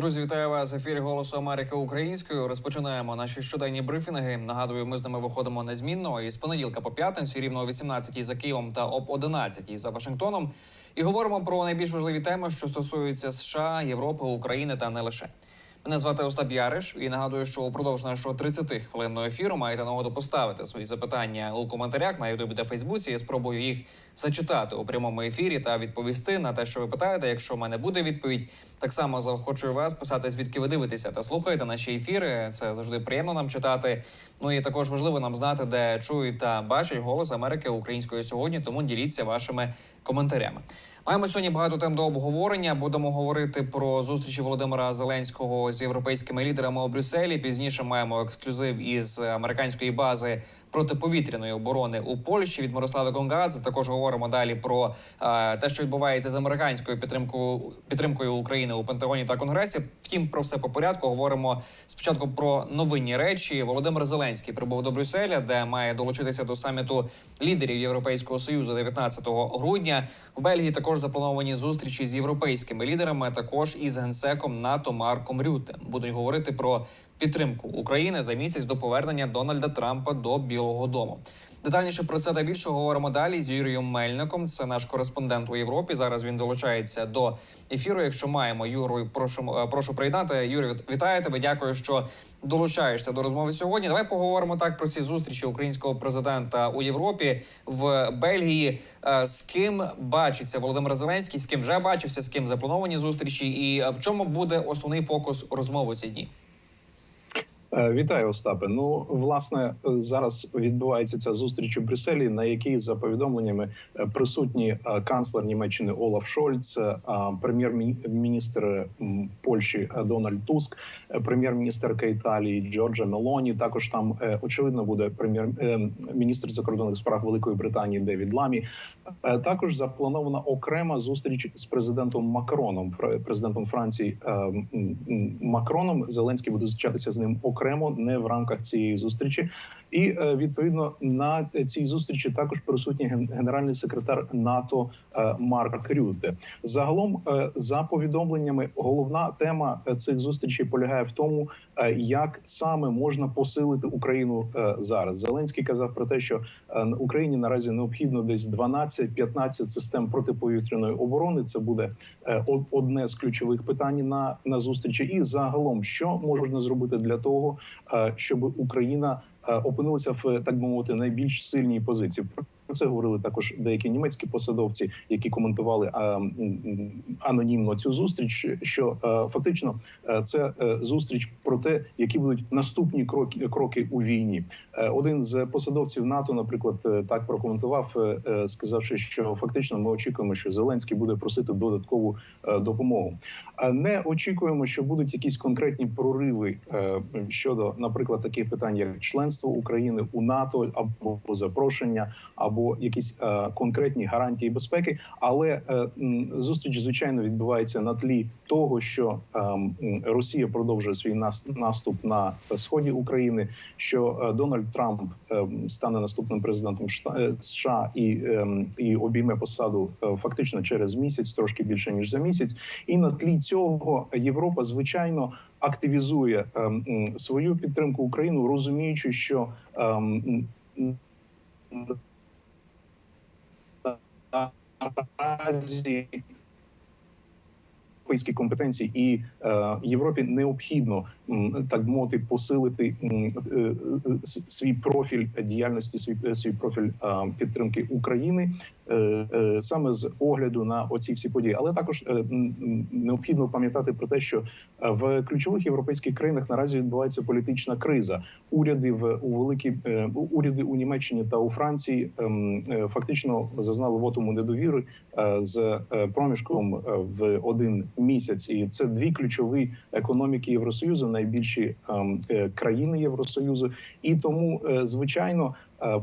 Друзі, вітаю вас. Ефірі Голосу Америки українською. Розпочинаємо наші щоденні брифінги. Нагадую, ми з ними виходимо незмінно із понеділка по п'ятницю, рівно о 18 за Києвом та об 11 за Вашингтоном. І говоримо про найбільш важливі теми, що стосуються США, Європи, України та не лише. Мене звати Остап Яриш і нагадую, що упродовж нашого 30 хвилинного ефіру маєте нагоду поставити свої запитання у коментарях на Ютубі та Фейсбуці. Я спробую їх зачитати у прямому ефірі та відповісти на те, що ви питаєте. Якщо в мене буде відповідь, так само заохочую вас писати, звідки ви дивитеся та слухаєте наші ефіри. Це завжди приємно нам читати. Ну і також важливо нам знати, де чують та бачать голос Америки українською сьогодні. Тому діліться вашими коментарями. Маємо сьогодні багато тем до обговорення. Будемо говорити про зустрічі Володимира Зеленського з європейськими лідерами у Брюсселі. Пізніше маємо ексклюзив із американської бази протиповітряної оборони у Польщі від Мирослави Гонгадзе. Також говоримо далі про е, те, що відбувається з американською підтримкою підтримкою України у Пентагоні та Конгресі. Втім, про все по порядку говоримо спочатку про новинні речі. Володимир Зеленський прибув до Брюсселя, де має долучитися до саміту лідерів Європейського союзу 19 грудня. В Бельгії також заплановані зустрічі з європейськими лідерами, також із генсеком НАТО Марком Рюте. Будуть говорити про підтримку України за місяць до повернення Дональда Трампа до Білого Дому. Детальніше про це та більше говоримо далі з Юрієм Мельником. Це наш кореспондент у Європі. Зараз він долучається до ефіру. Якщо маємо Юру, прошу е, прошу приєднати. Юрій, віт- вітаю тебе. Дякую, що долучаєшся до розмови сьогодні. Давай поговоримо так про ці зустрічі українського президента у Європі в Бельгії. Е, З ким бачиться Володимир Зеленський? З ким вже бачився, з ким заплановані зустрічі, і е, в чому буде основний фокус розмови ці дні? Е, Вітаю, Остапе. Ну, власне, е, зараз відбувається ця зустріч у Брюсселі, на якій за повідомленнями е, присутні канцлер Німеччини Олаф Шольц, прем'єр-міністр Польщі Дональд Туск, прем'єр-міністерка Італії Джорджа Мелоні. Також там очевидно буде прем'єр-міністр закордонних справ Великої Британії Девід Ламі. Також запланована окрема зустріч з президентом Макроном, пр- президентом Франції Макроном. Зеленський буде зустрічатися з ним окремо, не в рамках цієї зустрічі. І е, відповідно на цій зустрічі також присутній ген- генеральний секретар НАТО е, Марк Рюде. Загалом, е, за повідомленнями, головна тема цих зустрічей полягає в тому, як саме можна посилити Україну е, зараз. Зеленський казав про те, що е, Україні наразі необхідно десь 12-15 систем протиповітряної оборони. Це буде е, одне з ключових питань на, на зустрічі. І загалом, що можна зробити для того, е, щоб Україна е, опинилася в так би мовити найбільш сильній позиції. Про це говорили також деякі німецькі посадовці, які коментували а, анонімно цю зустріч. Що е, фактично е, це е, зустріч про те, які будуть наступні кроки кроки у війні. Один з посадовців НАТО, наприклад, так прокоментував, сказавши, що фактично ми очікуємо, що Зеленський буде просити додаткову допомогу. А Не очікуємо, що будуть якісь конкретні прориви щодо, наприклад, таких питань, як членство України у НАТО або запрошення, або якісь е, конкретні гарантії безпеки. Але е, зустріч звичайно відбувається на тлі того, що е, Росія продовжує свій нас- наступ на сході України. Що е, Дональд Трамп е, стане наступним президентом е, США і, е, і обійме посаду фактично через місяць, трошки більше ніж за місяць. І на тлі цього Європа звичайно активізує е, м, свою підтримку Україну, розуміючи, що е, м, наразі європейські компетенції і е, Європі необхідно так би мовити посилити е, е, свій профіль діяльності, свій, свій профіль підтримки України саме з огляду на оці всі події. Але також необхідно пам'ятати про те, що в ключових європейських країнах наразі відбувається політична криза. Уряди в у великі уряди у Німеччині та у Франції фактично зазнали вотуму недовіри з проміжком в один місяць. І це дві ключові економіки Євросоюзу, найбільші ем, е, країни Євросоюзу, і тому е, звичайно. е,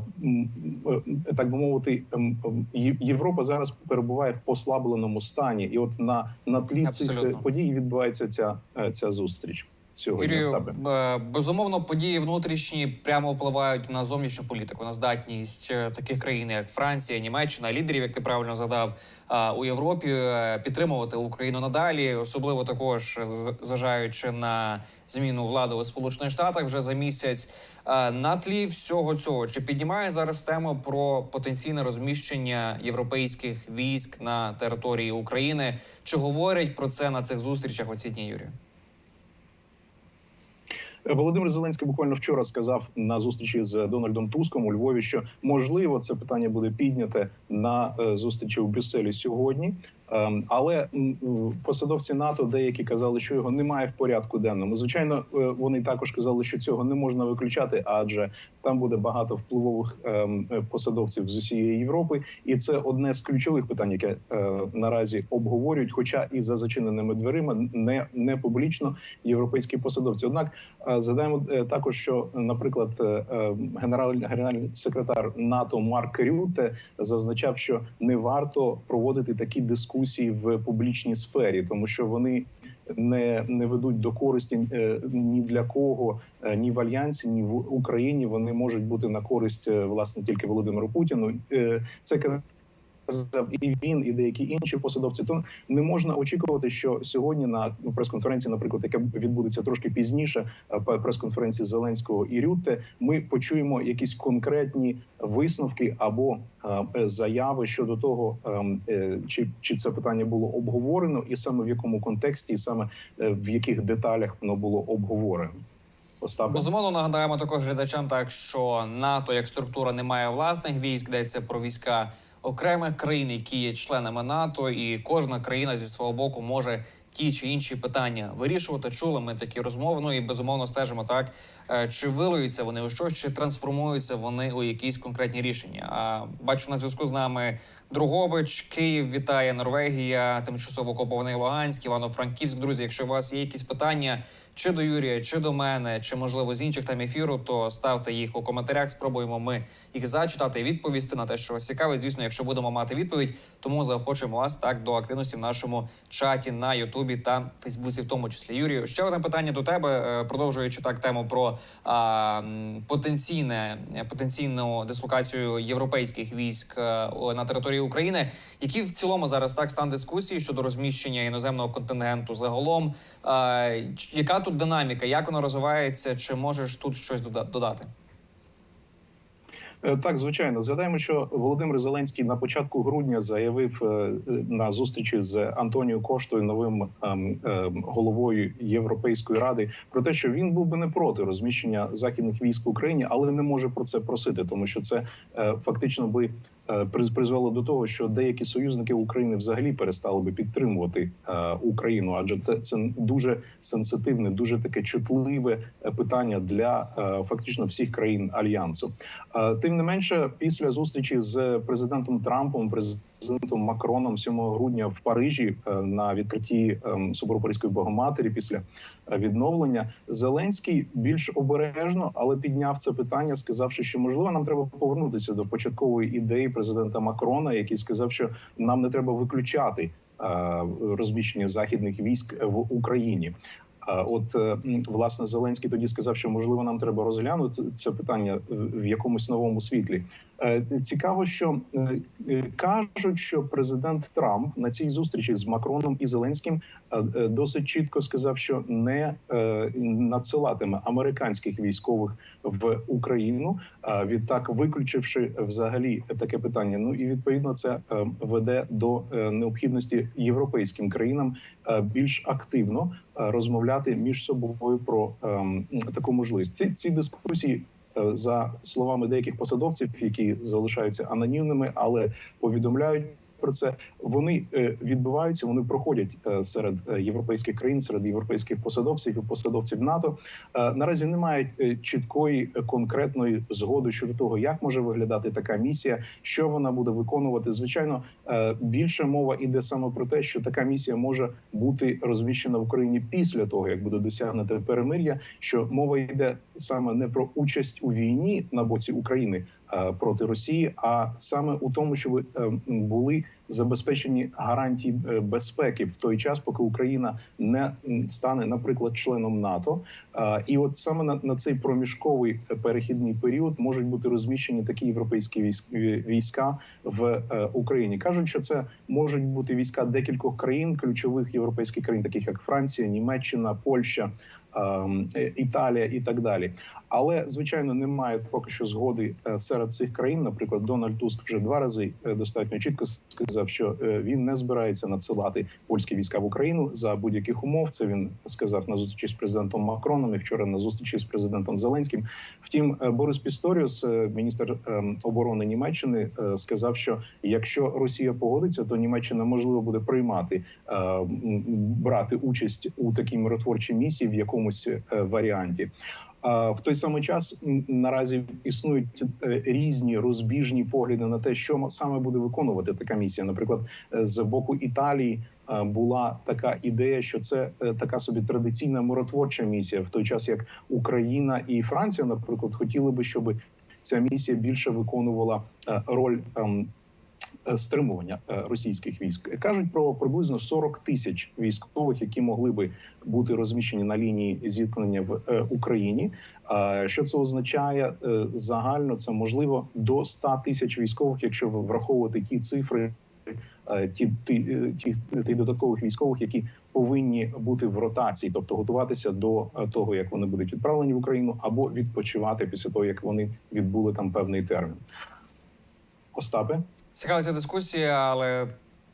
Так би мовити, ем, ем, Європа зараз перебуває в послабленому стані, і от на, на тлі Абсолютно. цих подій відбувається ця, ця зустріч. Сьогодні. Юрію, е, безумовно, події внутрішні прямо впливають на зовнішню політику, на здатність е, таких країн, як Франція, Німеччина, лідерів, як ти правильно задав е, у Європі, підтримувати Україну надалі, особливо також зважаючи на зміну влади у Сполучених Штатах вже за місяць. На тлі всього цього чи піднімає зараз тему про потенційне розміщення європейських військ на території України? Чи говорять про це на цих зустрічах оці дні, Юрію? Володимир Зеленський буквально вчора сказав на зустрічі з Дональдом Туском у Львові, що можливо це питання буде підняте на е, зустрічі у Брюсселі сьогодні. Ем, Але посадовці НАТО деякі казали, що його немає в порядку денному. Звичайно, е, вони також казали, що цього не можна виключати, адже там буде багато впливових ем, е, посадовців з усієї Європи, і це одне з ключових питань, яке е, наразі обговорюють, хоча і за зачиненими дверима, не, не публічно європейські посадовці. Однак е, згадаємо е, також, що, наприклад, е, е, генеральний секретар НАТО Марк Рюте зазначав, що не варто проводити такі дискусії в публічній сфері, тому що вони. Не, не ведуть до користі е, ні для кого, е, ні в альянсі, ні в Україні. Вони можуть бути на користь е, власне тільки Володимиру Путіну. Е, Це казав і він, і деякі інші посадовці. То не можна очікувати, що сьогодні на прес-конференції, наприклад, яка відбудеться трошки пізніше, е, прес-конференції Зеленського і Рютте, ми почуємо якісь конкретні висновки або е, заяви щодо того, ем, е, чи, чи це питання було обговорено, і саме в якому контексті, і саме е, в яких деталях воно було обговорено. Остапе? Безумовно, нагадаємо також глядачам, так що НАТО як структура не має власних військ, йдеться про війська окремих країн, які є членами НАТО, і кожна країна зі свого боку може ті чи інші питання вирішувати. Чули ми такі розмови. Ну і безумовно стежимо так, е, чи вилуються вони у щось, чи трансформуються вони у якісь конкретні рішення. А бачу на зв'язку з нами Другобич, Київ, вітає Норвегія, тимчасово окупований Луганськ, Івано-Франківськ. Друзі, якщо у вас є якісь питання. Чи до Юрія, чи до мене, чи можливо з інших там ефіру, то ставте їх у коментарях. Спробуємо ми їх зачитати і відповісти на те, що вас цікавить. Звісно, якщо будемо мати відповідь, тому заохочуємо вас так до активності в нашому чаті на Ютубі та Фейсбуці, в тому числі. Юрію, ще одне питання до тебе, е, продовжуючи так тему про а, потенційне потенційну дислокацію європейських військ е, на території України. Які в цілому зараз так стан дискусії щодо розміщення іноземного контингенту загалом? Ч- Яка тут динаміка? Як воно розвивається? Чи можеш тут щось дода- додати? Е, Так, звичайно, згадаємо, що Володимир Зеленський на початку грудня заявив е, на зустрічі з Антоніо Коштою, новим ем, ем, головою Європейської ради, про те, що він був би не проти розміщення західних військ в Україні, але не може про це просити, тому що це е, фактично би призвело до того, що деякі союзники України взагалі перестали би підтримувати е, Україну, адже це, це дуже сенситивне, дуже таке чутливе е, питання для е, фактично всіх країн альянсу. Е, Тим не менше, після зустрічі з президентом Трампом, президентом Макроном 7 грудня в Парижі е, на відкритті ем, собору Паризької Богоматері після е, відновлення Зеленський більш обережно, але підняв це питання, сказавши, що можливо нам треба повернутися до початкової ідеї президента Макрона, який сказав, що нам не треба виключати е, розміщення західних військ в Україні. От власне Зеленський тоді сказав, що можливо нам треба розглянути це питання в якомусь новому світлі. Е, Цікаво, що е, е, кажуть, що президент Трамп на цій зустрічі з Макроном і Зеленським досить чітко сказав, що не надсилатиме американських військових в Україну. Відтак, виключивши взагалі таке питання. Ну і відповідно це веде до необхідності європейським країнам більш активно розмовляти між собою про ем, таку можливість. Ці ці дискусії. Е, За словами деяких посадовців, які залишаються анонімними, але повідомляють про це, вони е, відбуваються, вони проходять е, серед е, європейських країн, серед європейських посадовців і посадовців НАТО. Наразі немає чіткої конкретної згоди щодо того, як може виглядати така місія, що вона буде виконувати. Звичайно, більше мова іде саме про те, що така місія може бути розміщена в Україні після того, як буде досягнуте перемир'я. Що мова йде саме не про участь у війні на боці України проти Росії, а саме у тому, щоб е, були забезпечені гарантії е, безпеки в той час, поки Україна не стане, наприклад, членом НАТО. Е, І от саме на, на цей проміжковий е, перехідний період можуть бути розміщені такі європейські військ- е, війська в е, Україні. кажуть, що це можуть бути війська декількох країн, ключових європейських країн, таких як Франція, Німеччина, Польща. Ем, е, Італія і так далі, але звичайно немає поки що згоди е, серед цих країн. Наприклад, Дональд Туск вже два рази е, достатньо чітко сказав, що він не збирається надсилати польські війська в Україну за будь-яких умов. Це він сказав на зустрічі з президентом Макроном і вчора на зустрічі з президентом Зеленським. Втім, Борис Пісторіус, міністр ем, оборони Німеччини, сказав, що якщо Росія погодиться, то Німеччина можливо буде приймати брати участь у такій миротворчій місії в якомусь е, варіанті. В той самий час наразі існують е, різні розбіжні погляди на те, що саме буде виконувати така місія. Наприклад, е, з боку Італії була така ідея, що це така собі традиційна миротворча місія, в той час як Україна і Франція, наприклад, хотіли би, щоб ця місія більше виконувала роль. Е, Стримування е, російських військ кажуть про приблизно 40 тисяч військових, які могли би бути розміщені на лінії зіткнення в е, Україні. Що це означає загально? Це можливо до 100 тисяч військових, якщо враховувати ті цифри, ті, ті, ті, ті додаткових військових, які повинні бути в ротації, тобто готуватися до того, як вони будуть відправлені в Україну, або відпочивати після того, як вони відбули там певний термін. Остапе. Цікава ця дискусія, але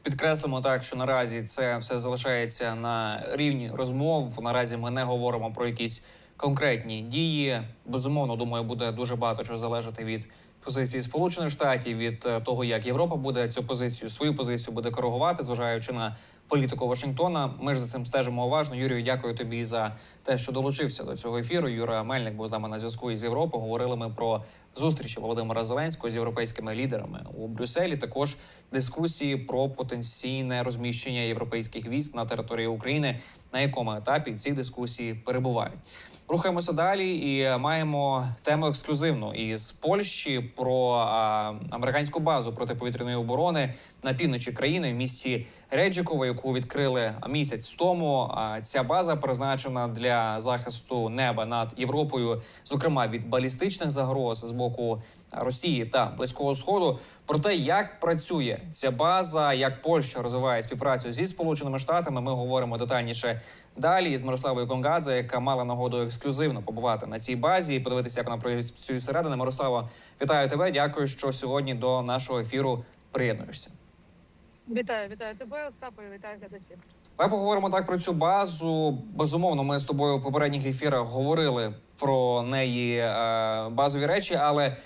підкреслимо так, що наразі це все залишається на рівні розмов. Наразі ми не говоримо про якісь конкретні дії. Безумовно, думаю, буде дуже багато чого залежати від позиції Сполучених Штатів, від е, того, як Європа буде цю позицію, свою позицію буде коригувати, зважаючи на політику Вашингтона. Ми ж за цим стежимо уважно. Юрію, дякую тобі за те, що долучився до цього ефіру. Юра Мельник був з нами на зв'язку із Європи. Говорили ми про зустрічі Володимира Зеленського з європейськими лідерами у Брюсселі. Також дискусії про потенційне розміщення європейських військ на території України, на якому етапі ці дискусії перебувають. Рухаємося далі і маємо тему ексклюзивну із Польщі про а, американську базу протиповітряної оборони на півночі країни в місті Реджіково, яку відкрили місяць тому. А ця база призначена для захисту неба над Європою, зокрема від балістичних загроз з боку Росії та Близького Сходу. Про те, як працює ця база, як Польща розвиває співпрацю зі Сполученими Штатами, ми говоримо детальніше далі з Мирославою Гонгадзе, яка мала нагоду ексклюзивно побувати на цій базі і подивитися, як вона працює зсередини. Мирослава, вітаю тебе. Дякую, що сьогодні до нашого ефіру приєднуєшся. Вітаю, вітаю тебе, Остапе, вітаю глядачів. Давай поговоримо так про цю базу. Безумовно, ми з тобою в попередніх ефірах говорили про неї е, базові речі, але е,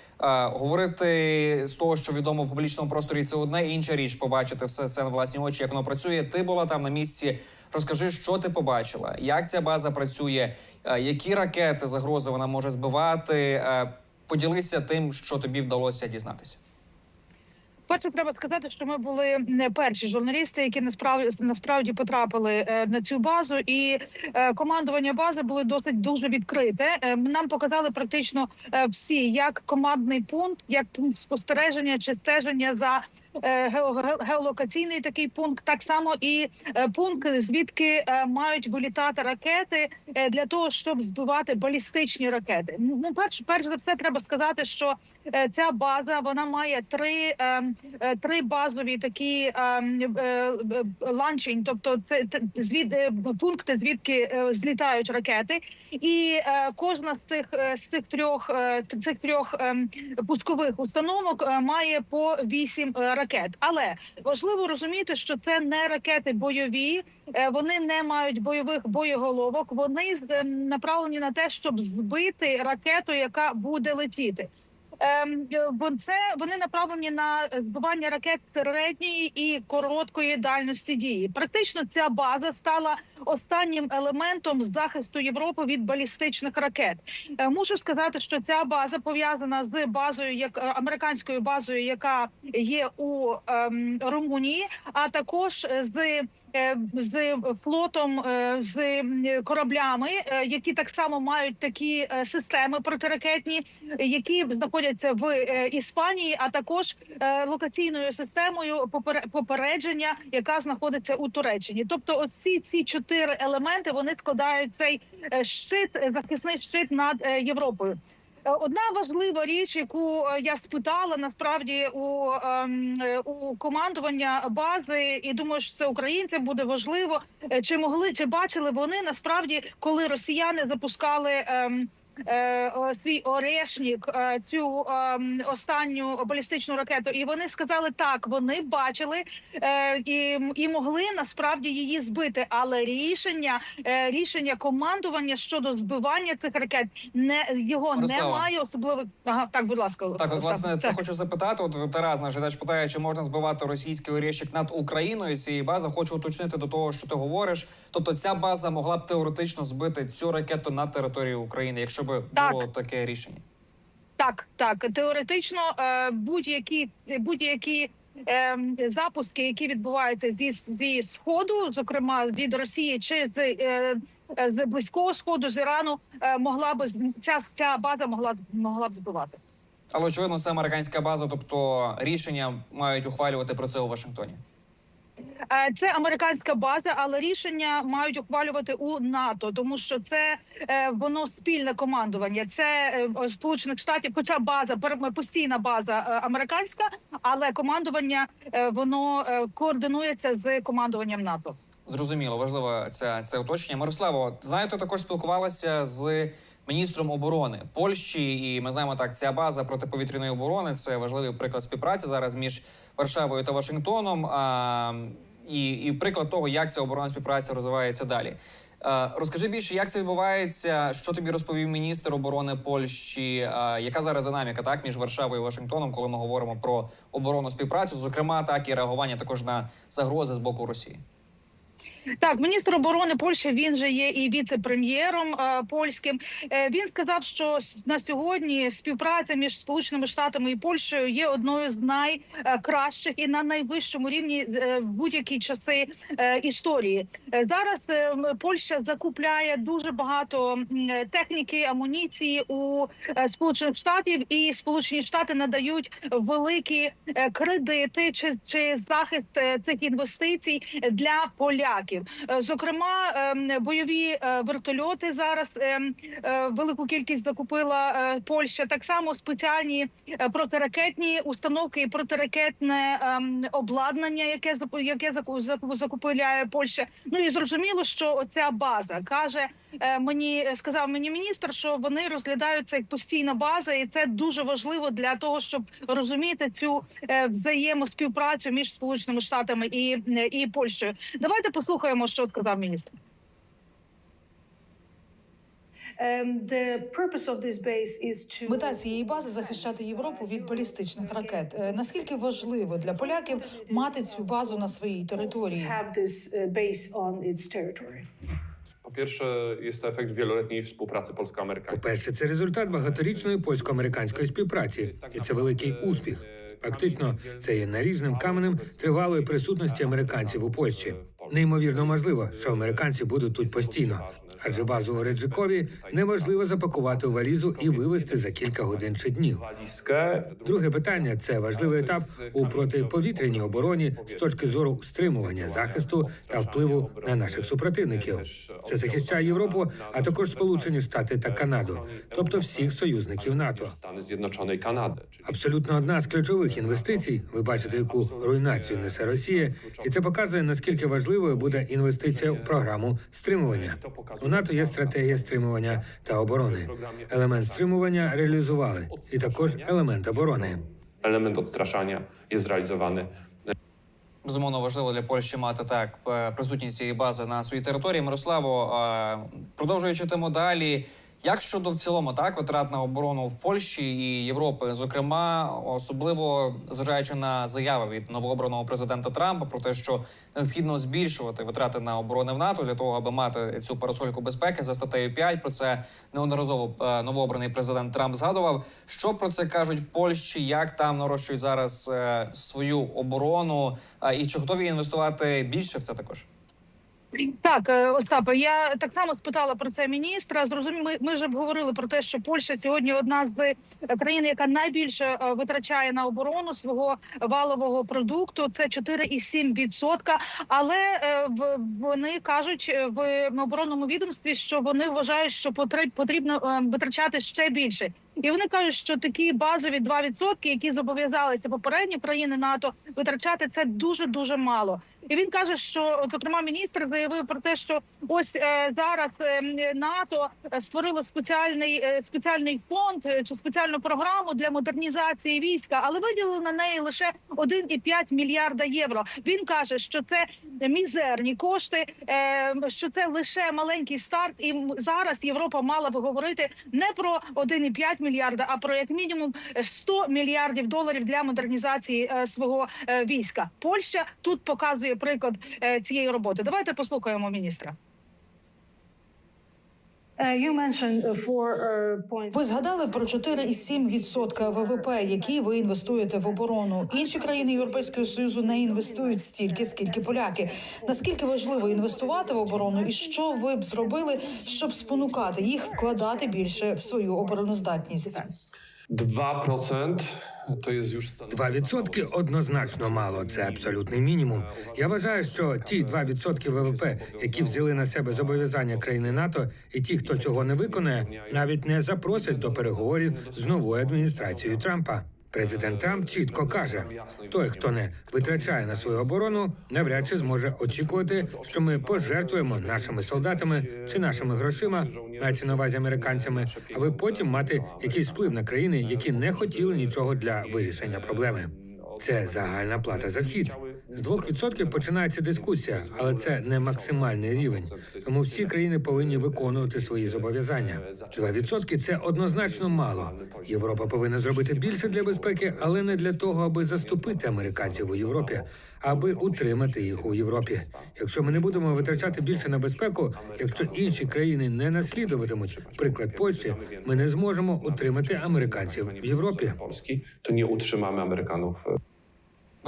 говорити з того, що відомо в публічному просторі, це одне інша річ. Побачити все це на власні очі, як воно працює. Ти була там на місці. Розкажи, що ти побачила, як ця база працює, е, які ракети загрози вона може збивати. Е, поділися тим, що тобі вдалося дізнатися. Перше, треба сказати, що ми були не перші журналісти, які насправді насправді потрапили е, на цю базу, і командування бази було досить дуже відкрите. Нам показали практично всі, як командний пункт, як пункт спостереження чи стеження за. Е, Геолокаційний такий пункт, так само і е, пункт, звідки е, мають вилітати ракети для того, щоб збивати балістичні ракети. Ну, перш, перш за все, треба сказати, що ця база вона має три, е, е, три базові такі е, е, е, ланчень, тобто це звід пункти, звідки злітають ракети, і кожна з цих з цих трьох цих трьох е, пускових установок має по вісім е, ракет. Але важливо розуміти, що це не ракети бойові, е, вони не мають бойових боєголовок. Вони з- е, направлені на те, щоб збити ракету, яка буде летіти. Ем, е, бо це вони направлені на збивання ракет середньої і короткої дальності дії. Практично ця база стала останнім елементом захисту Європи від балістичних ракет. Е, Мушу сказати, що ця база пов'язана з базою, як е, американською базою, яка є у ем, Румунії, а також з. Е, З флотом, е, з кораблями, е, які так само мають такі системи протиракетні, які знаходяться в Іспанії, а також локаційною системою попере- попередження, яка знаходиться у Туреччині. Тобто, оці ці чотири елементи вони складають цей щит, захисний щит над Європою. Е, Одна важлива річ, яку е, я спитала насправді у, ем, е, у командування бази, і думаю, що це українцям буде важливо. Чи могли чи бачили вони насправді, коли росіяни запускали ем, свій орешник, е, цю ем, останню балістичну ракету, і вони сказали так, вони бачили е, і, і могли насправді її збити. Але рішення е, рішення командування щодо збивання цих ракет не його Мирослава. немає особливо. Ага, так, будь ласка, Так, от власне, це хочу запитати. От Тарас, наш глядач питає, чи можна збивати російський орєщик над Україною з цієї бази. Хочу уточнити до того, що ти говориш. Тобто, ця база могла б теоретично збити цю ракету на територію України, якщо б Так. було таке рішення. Так, так теоретично е, будь-які будь-які е, запуски, які відбуваються зі зі сходу, зокрема від Росії чи з, е, з близького сходу з Ірану, могла з- ця ця база могла могла б збивати. Але очевидно, це американська база, тобто рішення мають ухвалювати про це у Вашингтоні. Е, Це американська база, але рішення мають ухвалювати у НАТО, тому що це е, воно спільне командування. Це е, сполучених штатів, хоча база постійна база американська, але командування воно координується з командуванням НАТО. Зрозуміло, важливо це, це уточнення. Мирославо, знаєте, також спілкувалася з міністром оборони Польщі, і ми знаємо так, ця база протиповітряної оборони це важливий приклад співпраці зараз між Варшавою та Вашингтоном. А, і, і приклад того, як ця оборонна співпраця розвивається далі. Е, Розкажи більше, як це відбувається, що тобі розповів міністр оборони Польщі? е, Яка зараз динаміка так між Варшавою і Вашингтоном, коли ми говоримо про оборонну співпрацю, зокрема так і реагування також на загрози з боку Росії? Так, міністр оборони Польщі він же є і віце-прем'єром е, польським. Е, він сказав, що на сьогодні співпраця між Сполученими Штатами і Польщею є одною з найкращих і на найвищому рівні е, в будь-які часи історії. Зараз Польща закупляє дуже багато техніки, амуніції у Сполучених Штатів, і Сполучені Штати надають великі кредити чи, чи захист цих інвестицій для поляків. Е, Зокрема, ем, бойові е, вертольоти зараз ем, е, велику кількість закупила Польща. Так само спеціальні протиракетні установки і протиракетне ем, обладнання, яке яке заку- заку- закупляє Польща. Ну і зрозуміло, що оця база каже мені, сказав мені міністр, що вони розглядаються як постійна база, і це дуже важливо для того, щоб розуміти цю е, взаємоспівпрацю між Сполученими Штатами і, е, і Польщею. Давайте послухаємо, що сказав міністр. The purpose of this base is to Мета цієї бази захищати Європу від балістичних ракет. Е, Наскільки важливо для поляків мати цю базу на своїй території? Ефект співпраці. Po pierwsze, jest to efekt wieloletniej współpracy polsko-amerykańskiej. По-перше, це результат багаторічної польсько-американської співпраці, і це великий успіх. Фактично, це є наріжним каменем тривалої присутності американців у Польщі. Неймовірно можливо, що американці будуть тут постійно, адже базу у Реджикові неможливо запакувати у валізу і вивезти за кілька годин чи днів. Друге питання це важливий етап у протиповітряній обороні з точки зору стримування захисту та впливу на наших супротивників. Це захищає Європу, а також Сполучені Штати та Канаду, тобто всіх союзників НАТО. Абсолютно одна з ключових інвестицій. Ви бачите, яку руйнацію несе Росія, і це показує наскільки важливою буде інвестиція в програму стримування. У НАТО є стратегія стримування та оборони. Елемент стримування реалізували, і також елемент оборони. Елемент odstraszania і зреалізований. Безумовно, важливо для Польщі мати так е, присутність цієї бази на своїй території. Мирославо, е, продовжуючи тему далі, Як щодо в цілому так витрат на оборону в Польщі і Європи, зокрема, особливо зважаючи на заяви від новообраного президента Трампа про те, що необхідно збільшувати витрати на оборони в НАТО для того, аби мати цю парасольку безпеки за статтею 5, Про це неодноразово е, новообраний президент Трамп згадував. Що про це кажуть в Польщі? Як там нарощують зараз е, свою оборону? І чи готові інвестувати більше в це також? Так, е, Остапе, я так само спитала про це міністра. Зрозуміло, ми, ми вже говорили про те, що Польща сьогодні одна з е, країн, яка найбільше е, витрачає на оборону свого валового продукту. Це 4,7%. Але в- вони кажуть в оборонному відомстві, що вони вважають, що потріб- потрібно витрачати ще більше. І вони кажуть, що такі базові 2%, які зобов'язалися попередні країни НАТО витрачати, це дуже дуже мало. І він каже, що зокрема міністр заявив про те, що ось е, зараз е, НАТО створило спеціальний е, спеціальний фонд чи спеціальну програму для модернізації війська, але виділили на неї лише 1,5 мільярда євро. Він каже, що це мізерні кошти, що це лише маленький старт. І зараз Європа мала би говорити не про 1,5 мільярда, а про як мінімум 100 мільярдів доларів для модернізації свого війська. Польща тут показує приклад е, цієї роботи. Давайте послухаємо міністра. You mentioned four uh, points. Ви згадали про 4,7% ВВП, які ви інвестуєте в оборону. Інші країни Європейського союзу не інвестують стільки, скільки поляки. Наскільки важливо інвестувати в оборону, і що ви б зробили, щоб спонукати їх вкладати більше в свою обороноздатність? 2% то є już stan. 2% однозначно мало. Це абсолютний мінімум. Я вважаю, що ті 2% ВВП, які взяли на себе зобов'язання країни НАТО, і ті, хто цього не виконає, навіть не запросять до переговорів з новою адміністрацією Трампа. Президент Трамп чітко каже: той, хто не витрачає на свою оборону, навряд чи зможе очікувати, що ми пожертвуємо нашими солдатами чи нашими грошима, мається на увазі американцями, аби потім мати якийсь вплив на країни, які не хотіли нічого для вирішення проблеми. Це загальна плата за вхід. З 2% починається дискусія, але це не максимальний рівень. Тому всі країни повинні виконувати свої зобов'язання. 2% – це однозначно мало. Європа повинна зробити більше для безпеки, але не для того, аби заступити американців у Європі, аби утримати їх у Європі. Якщо ми не будемо витрачати більше на безпеку, якщо інші країни не наслідуватимуть приклад Польщі, ми не зможемо утримати американців в Європі. Polski, to nie utrzymamy Amerykanów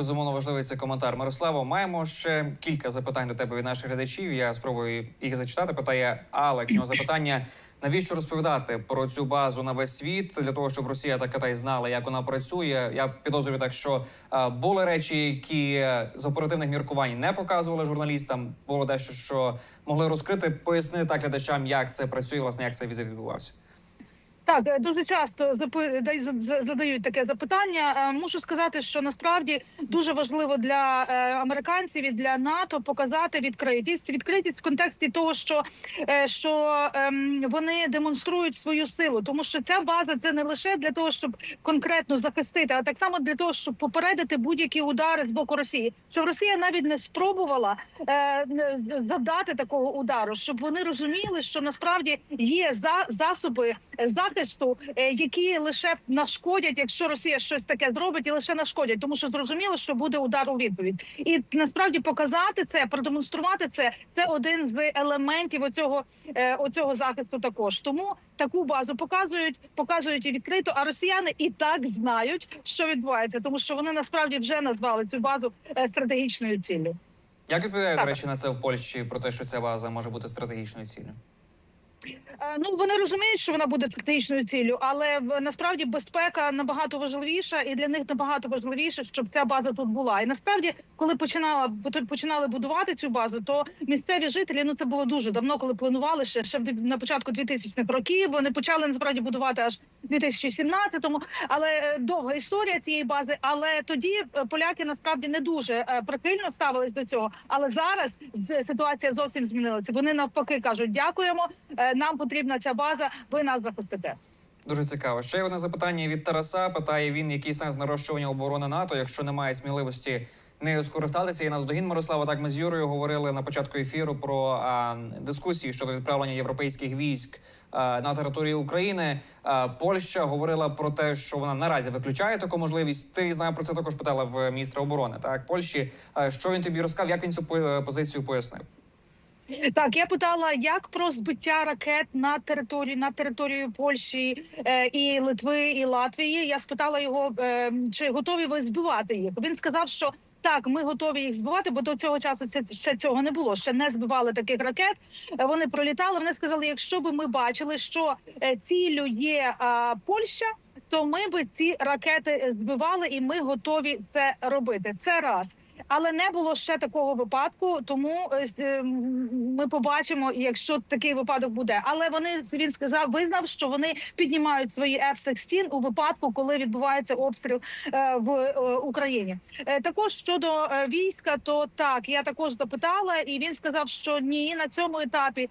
Безумовно важливий цей коментар. Мирославо, маємо ще кілька запитань до тебе від наших глядачів. Я спробую їх зачитати. Питає Алекс. Нього запитання: навіщо розповідати про цю базу на весь світ для того, щоб Росія та Китай знали, як вона працює? Я підозрюю так, що е, були речі, які з оперативних міркувань не показували журналістам. Було дещо, що могли розкрити, пояснити так глядачам, як це працює, власне, як цей візит відбувався. Так, е, дуже часто задають таке запитання. Е, Мушу сказати, що насправді дуже важливо для е, американців і для НАТО показати відкритість. Відкритість в контексті того, що, що ем, вони демонструють свою силу, тому що ця база це не лише для того, щоб конкретно захистити, а так само для того, щоб попередити будь-які удари з боку Росії. Щоб Росія навіть не спробувала завдати такого удару, щоб вони розуміли, що насправді є за засоби захисту, е, які лише нашкодять, якщо Росія щось таке зробить, і лише нашкодять, тому що зрозуміло, що буде удар у відповідь, і насправді показати це, продемонструвати це, це один з елементів оцього, е, оцього захисту. Також тому таку базу показують, показують і відкрито. А росіяни і так знають, що відбувається, тому що вони насправді вже назвали цю базу е, стратегічною ціллю. Як відповідають, до речі, на це в Польщі про те, що ця база може бути стратегічною ціллю? Е, Ну вони розуміють, що вона буде стратегічною ціллю, але насправді безпека набагато важливіша, і для них набагато важливіше, щоб ця база тут була. І насправді, коли починала починали будувати цю базу, то місцеві жителі ну це було дуже давно, коли планували ще ще на початку 2000-х років. Вони почали насправді будувати аж в 2017-му. Але е, довга історія цієї бази. Але тоді е, поляки насправді не дуже прихильно ставились до цього. Але зараз ситуація зовсім змінилася. Вони навпаки кажуть: дякуємо. Нам потрібна ця база. Ви нас захистите. Дуже цікаво. Ще одне запитання від Тараса. Питає він, який сенс нарощування оборони НАТО, якщо немає сміливості нею скористатися. І навздогін Мирослава. Так ми з Юрою говорили на початку ефіру про а, дискусії щодо відправлення європейських військ а, на територію України. А, Польща говорила про те, що вона наразі виключає таку можливість. Ти знаю про це також питала в міністра оборони. Так Польщі. А, що він тобі розказав? Як він цю позицію пояснив? Так, я питала, як про збиття ракет на території на територію Польщі е, і Литви і Латвії. Я спитала його, е, чи готові ви збивати їх. Він сказав, що так, ми готові їх збивати, бо до цього часу це ще цього не було. Ще не збивали таких ракет. Е, Вони пролітали. Вони сказали, якщо б ми бачили, що е, ціллю є а, Польща. То ми би ці ракети збивали, і ми готові це робити. Це раз. Але не було ще такого випадку, тому е, е, ми побачимо, якщо такий випадок буде. Але вони він сказав, визнав, що вони піднімають свої F-16 у випадку, коли відбувається обстріл е, в Україні. Також щодо війська, то так я також запитала, і він сказав, що ні, на цьому етапі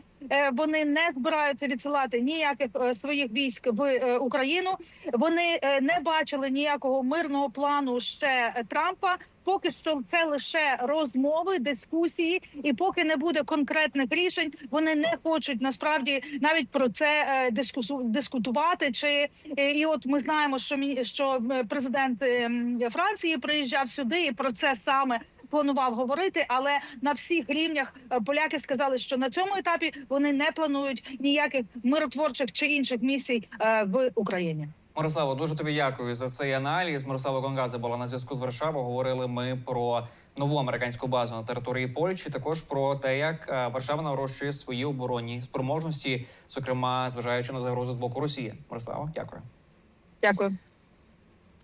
вони не збираються відсилати ніяких своїх військ в Україну. Вони не бачили ніякого мирного плану ще Трампа. Поки що це лише розмови, дискусії, і поки не буде конкретних рішень, вони не хочуть насправді навіть про це е, дискутувати. Чи е, і от ми знаємо, що що президент е, Франції приїжджав сюди і про це саме. Планував говорити, але на всіх рівнях е, поляки сказали, що на цьому етапі вони не планують ніяких миротворчих чи інших місій в Україні. Мирославо, дуже тобі дякую за цей аналіз. Мирослава Гонгадзе була на зв'язку з Варшавою. Говорили ми про нову американську базу на території Польщі. Також про те, як е, Варшава нарощує свої оборонні спроможності, зокрема зважаючи на загрозу з боку Росії. Мирослава, дякую. Дякую.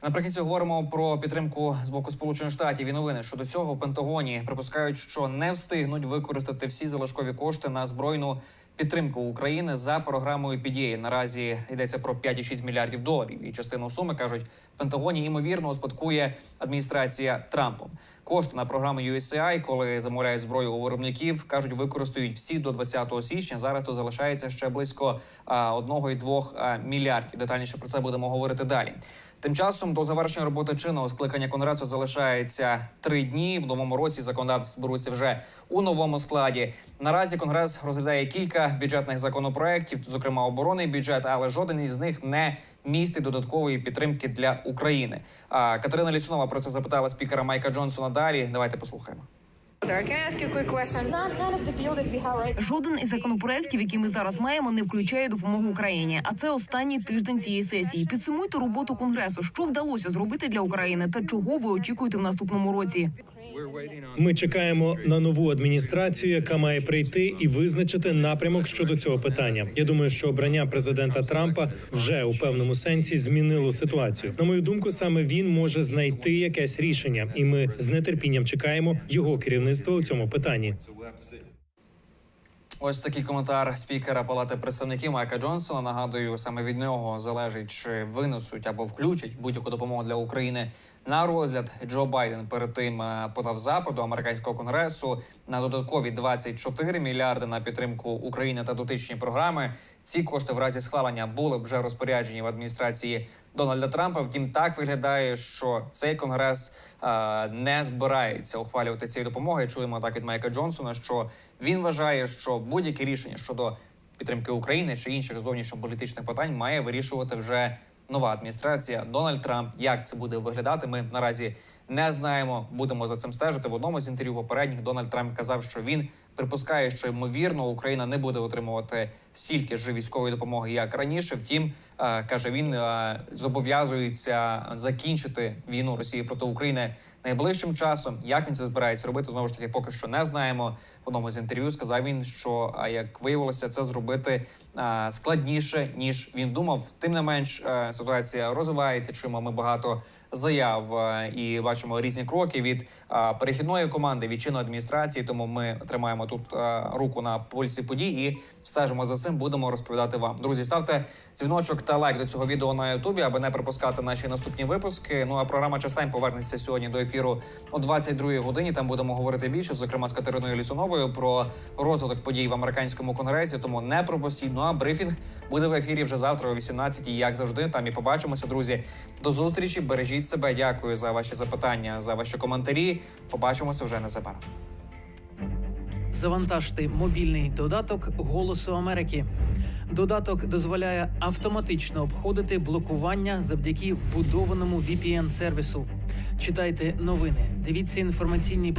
Наприкінці говоримо про підтримку з боку Сполучених Штатів і новини щодо цього в Пентагоні припускають, що не встигнуть використати всі залишкові кошти на збройну підтримку України за програмою PDA. Наразі йдеться про 5,6 мільярдів доларів. І частину суми кажуть, в Пентагоні ймовірно успадкує адміністрація Трампом. Кошти на програму USAI, коли замовляють зброю у виробників, кажуть, використають всі до 20 січня. Зараз то залишається ще близько а, 1,2 мільярдів. Детальніше про це будемо говорити далі. Тим часом до завершення роботи чинного скликання конгресу залишається три дні. В новому році законодавці зберуться вже у новому складі. Наразі конгрес розглядає кілька бюджетних законопроєктів, зокрема оборонний бюджет, але жоден із них не містить додаткової підтримки для України. Катерина Лісунова про це запитала спікера Майка Джонсона. Далі давайте послухаємо. Жоден із законопроєктів, які ми зараз маємо, не включає допомогу Україні. А це останній тиждень цієї сесії. Підсумуйте роботу конгресу. Що вдалося зробити для України, та чого ви очікуєте в наступному році? Ми чекаємо на нову адміністрацію, яка має прийти і визначити напрямок щодо цього питання. Я думаю, що обрання президента Трампа вже у певному сенсі змінило ситуацію. На мою думку, саме він може знайти якесь рішення, і ми з нетерпінням чекаємо його керівництва у цьому питанні. Ось такий коментар спікера Палати представників Майка Джонсона. Нагадую, саме від нього залежить, чи винесуть або включать будь-яку допомогу для України на розгляд. Джо Байден перед тим е, подав запит до американського конгресу на додаткові 24 мільярди на підтримку України та дотичні програми. Ці кошти в разі схвалення були вже розпоряджені в адміністрації Дональда Трампа. Втім, так виглядає, що цей конгрес е, не збирається ухвалювати цієї допомоги. Чуємо так від Майка Джонсона, що він вважає, що будь-які рішення щодо підтримки України чи інших зовнішньополітичних питань має вирішувати вже нова адміністрація Дональд Трамп. Як це буде виглядати? Ми наразі не знаємо. Будемо за цим стежити. В одному з інтерв'ю попередніх Дональд Трамп казав, що він припускає, що ймовірно Україна не буде отримувати стільки ж військової допомоги, як раніше. Втім, е, каже він, е, зобов'язується закінчити війну Росії проти України найближчим часом. Як він це збирається робити? Знову ж таки, поки що не знаємо. В одному з інтерв'ю сказав він, що як виявилося, це зробити складніше ніж він думав. Тим не менш, е, ситуація розвивається. Чуємо ми багато заяв е, і бачимо різні кроки від перехідної команди від чинної адміністрації. Тому ми тримаємо тут е, руку на пульсі подій і стежимо за цим. Будемо розповідати вам. Друзі, ставте дзвіночок та лайк до цього відео на Ютубі, аби не пропускати наші наступні випуски. Ну а програма Частайн повернеться сьогодні до ефіру о 22-й годині. Там будемо говорити більше, зокрема з Катериною Лісуновою, про розвиток подій в американському конгресі. Тому не пропустіть. Ну а брифінг буде в ефірі вже завтра о 18-й, Як завжди, там і побачимося, друзі. До зустрічі. Бережіть себе. Дякую за ваші запитання, за ваші коментарі. Побачимося вже незабаром. Завантажте мобільний додаток Голосу Америки. Додаток дозволяє автоматично обходити блокування завдяки вбудованому VPN сервісу. Читайте новини, дивіться інформаційні